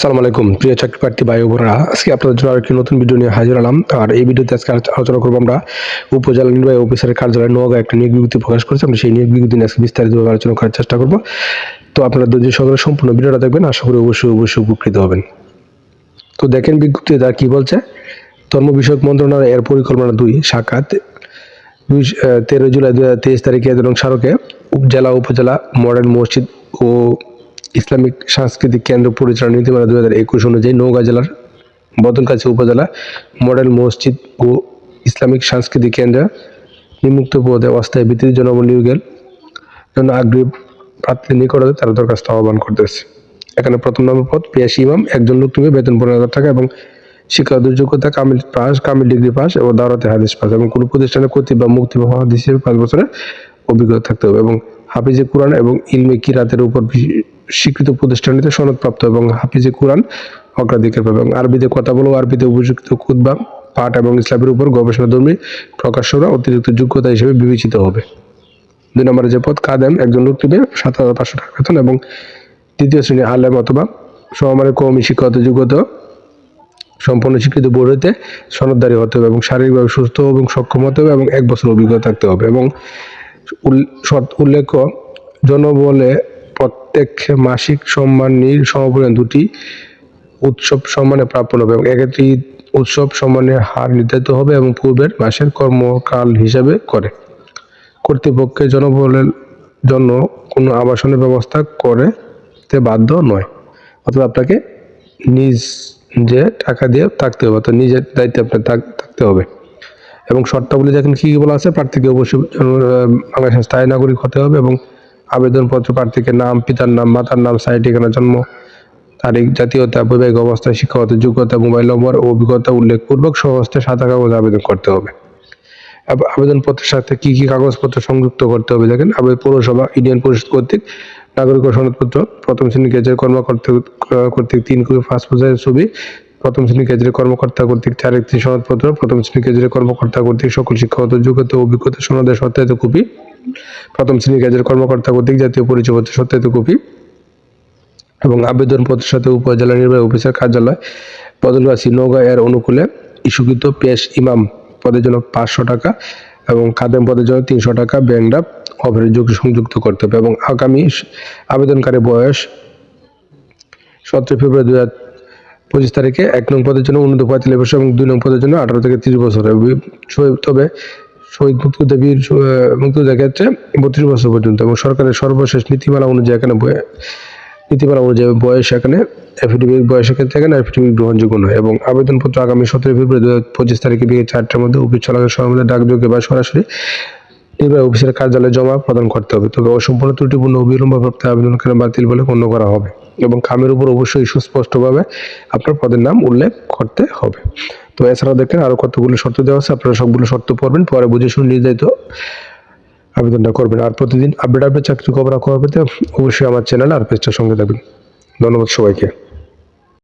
আসসালামু আলাইকুম। প্রিয় চাকরি প্রার্থী ভাই বোনেরা, আজকে আপনাদের জন্য আরেকটি নতুন ভিডিও নিয়ে হাজির হলাম। আর এই ভিডিওতে আজকে আলোচনা করব আমরা উপজেলা নির্বাহী অফিসারের কার্যালয়ে নোয়াগা একটা নিয়োগ বিজ্ঞপ্তি প্রকাশ করেছে। আমরা সেই নিয়োগ বিজ্ঞপ্তি নিয়ে আজকে বিস্তারিতভাবে আলোচনা করার চেষ্টা করব। তো আপনারা ধৈর্য সহকারে সম্পূর্ণ ভিডিওটা দেখবেন। আশা করি অবশ্যই অবশ্যই উপকৃত হবেন। তো দেখেন বিজ্ঞপ্তি তার কি বলছে? ধর্ম বিষয়ক মন্ত্রণালয় এর পরিকল্পনা দুই, সাক্ষাৎ দুই তেরো জুলাই দু হাজার তেইশ তারিখে এবং স্মারকে জেলা উপজেলা মডার্ন মসজিদ ও ইসলামিক সাংস্কৃতিক কেন্দ্র পরিচালনা নীতিমালা দুই হাজার একুশ অনুযায়ী নওগাঁ জেলার বদনকাছি উপজেলা মডেল মসজিদ ও ইসলামিক সাংস্কৃতিক কেন্দ্র নিমুক্ত পদে অস্থায়ী ভিত্তিতে জনবনিয়োগের জন্য আগ্রহী প্রার্থীর নিকটতে তারা দরখাস্ত আহ্বান করতেছে। এখানে প্রথম নম্বর পদ পেশ ইমাম, একজন লোক তুমি বেতন পনেরো হাজার টাকা এবং শিক্ষাগত যোগ্যতা কামিল পাস, কামিল ডিগ্রি পাস এবং দাওরাতে হাদিস পাস এবং কোনো প্রতিষ্ঠানে কর্তৃক বা মুক্তি বা হাদিস হিসেবে পাঁচ বছরের অভিজ্ঞতা থাকতে হবে এবং হাফিজে কোরআন এবং ইলমে কিরাতের উপর স্বীকৃত প্রতিষ্ঠানিতে সনদপ্রাপ্ত এবং হাফিজে কোরআন অগ্রাধিকার পাবে। এবং আরবিতে কথা বলো, আরবিতে উপযুক্ত খুদ্া পাঠ এবং ইসলামের উপর গবেষণাধর্মী প্রকাশ্যরা অতিরিক্ত যোগ্যতা হিসেবে বিবেচিত হবে। দুই নম্বরে যে পদ, কাদেম, একজন লোক নেবে সাত হাজার পাঁচশো টাকা বেতন এবং দ্বিতীয় শ্রেণি আলেম অথবা সমমানের কৌমি শিক্ষাগত যোগ্যতা সম্পূর্ণ স্বীকৃত বোর্ড হইতে সনদদারি হতে হবে এবং শারীরিকভাবে সুস্থ এবং সক্ষম হতে হবে এবং এক বছর অভিজ্ঞতা থাকতে হবে এবং উল্লেখ্য, জনবলে প্রত্যেক মাসিক সম্মান নীল সমপরিমাণ দুটি উৎসব সম্মানে প্রাপ্য হবে এবং একটি উৎসব সম্মানের হার নির্ধারিত হবে এবং পূর্বের মাসের কর্মকাল হিসাবে করে। কর্তৃপক্ষের জনবলের জন্য কোনো আবাসনের ব্যবস্থা করতে বাধ্য নয়, অথবা আপনাকে নিজ যে টাকা দিয়ে থাকতে হবে, অর্থাৎ নিজের দায়িত্বে আপনার থাকতে হবে। এবং শর্তাবলী দেখেন কী কী বলা আছে? প্রার্থীকে অবশ্যই বাংলাদেশের স্থায়ী নাগরিক হতে হবে এবং আবেদনপত্র প্রার্থীকে নাম, পিতার নাম, মাতার নাম সাইট ঠিকানা, জন্ম তারিখ, জাতীয়তা, বৈবাহিক অবস্থা শিক্ষাগত যোগ্যতা, মোবাইল নম্বর ও অভিজ্ঞতা উল্লেখপূর্বক সহস্তে সাদা কাগজ আবেদন করতে হবে। আবেদনপত্রের সাথে কি কি কাগজপত্র সংযুক্ত করতে হবে দেখেন? আবেদন পৌরসভা, ইউনিয়ন পরিষদ কর্তৃক, নাগরিক সনদপত্র, প্রথম শ্রেণি গেজের কর্মকর্তা কর্তৃক তিন কপি পাসপোর্টের ছবি প্রথম শ্রেণি গেজের কর্মকর্তা কর্তৃক চার একটি সনদপত্র, প্রথম শ্রেণি গেজের কর্মকর্তা কর্তৃক সকল শিক্ষাগত যোগ্যতা অভিজ্ঞতা সনদের সত্যায়িত কপি, প্রথম শ্রেণি গেজের কর্মকর্তা কর্তৃক জাতীয় পরিচয়পত্রের সত্যায়িত কপি এবং আবেদনপত্রের সাথে উপজেলা নির্বাহী অফিসার কার্যালয় বদলগাছি নৌগা এর অনুকূলে ইস্যুকৃত পেশ ইমাম পদের জন্য পাঁচশো টাকা এবং খাদেম পদের জন্য তিনশো টাকা ব্যাংক ড্রাফট অফারের যোগ্য সংযুক্ত করতে হবে এবং আগামী আবেদনকারী বয়স সতেরো ফেব্রুয়ারি দু হাজার পঁচিশ তারিখে এক নং পদের জন্য উন্নত পঁয়তাল্লিশ বছর এবং দুই নং পদের জন্য আঠারো থেকে তিরিশ বছর। তবে শহীদ মুক্তিযোদ্ধা বীর মুক্তিযোদ্ধার ক্ষেত্রে বত্রিশ বছর পর্যন্ত এবং সরকারের সর্বশেষ নীতিমালা অনুযায়ী এখানে নীতিমালা অনুযায়ী বয়স এখানে এফিডেভিট বয়সের ক্ষেত্রে এখানে এফিডেভিট গ্রহণযোগ্য নয় এবং আবেদনপত্র আগামী সতেরো ফেব্রুয়ারি দু হাজার পঁচিশ তারিখে বিকেল চারটার মধ্যে অফিস চলাকালীন সময়ের মধ্যে ডাকযোগে বা সরাসরি নির্বাহী অফিসের কার্যালয়ে জমা প্রদান করতে হবে। তবে অসম্পূর্ণ ত্রুটিপূর্ণ অবিলম্ব প্রাপ্ত আবেদনকারী বাতিল বলে গণ্য করা হবে এবং খামের উপর অবশ্যই সুস্পষ্টভাবে আপনার পদের নাম উল্লেখ করতে হবে। তো এছাড়াও দেখেন আরও কতগুলো শর্ত দেওয়া আছে। আপনারা সবগুলো শর্ত পড়বেন, পরে বুঝে শুনে নির্ধারিত আবেদনটা করবেন। আর প্রতিদিন আপডেট আপডেট চাকরি খবর খবর পেতে অবশ্যই আমার চ্যানেল আর পেজটার সঙ্গে থাকবেন ধন্যবাদ সবাইকে।